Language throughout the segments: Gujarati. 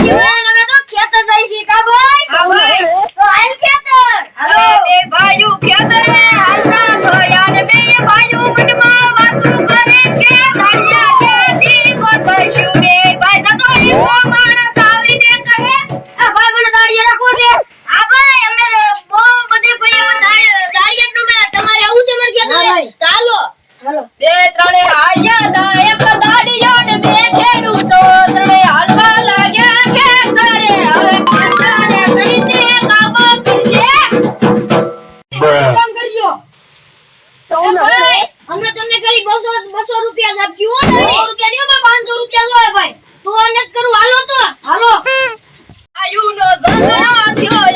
હવે તો ખેતર. જઈશી કા ભાઈ હા ભાઈ તો હાલ ખેતર. હવે બે ભાઈઓ ખેતર Mateo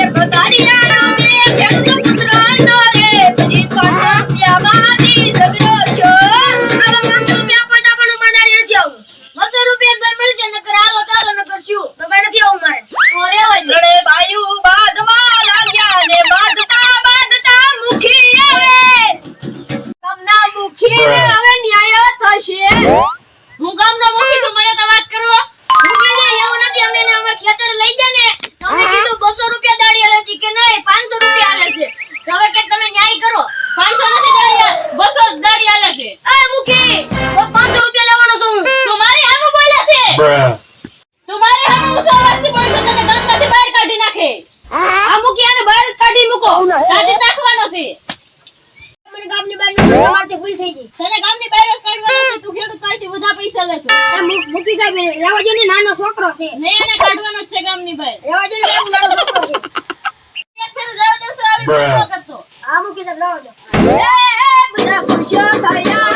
તમારે હવે ઉસવાસથી પૈસો તમે ગરમમાંથી બહાર કાઢી નાખે. આ મૂકી આને બહાર કાઢી મૂકો. કાઢી નાખવાનો છે. મને ગામની બહાર નીકળવાથી ભૂલ થઈ ગઈ. તને ગામની બહાર કાઢવાનો તું ખેડૂત પાસેથી બધા પૈસા લે છે. મૂકી સાહેબ લેવા જો ને નાનો છોકરો છે. ને એને કાઢવાનો છે ગામની બહાર. લેવા જો ને નાનો છોકરો છે. એક ફેર જાવ દેસો આવી આ મૂકી એ બધા ખુશ થયા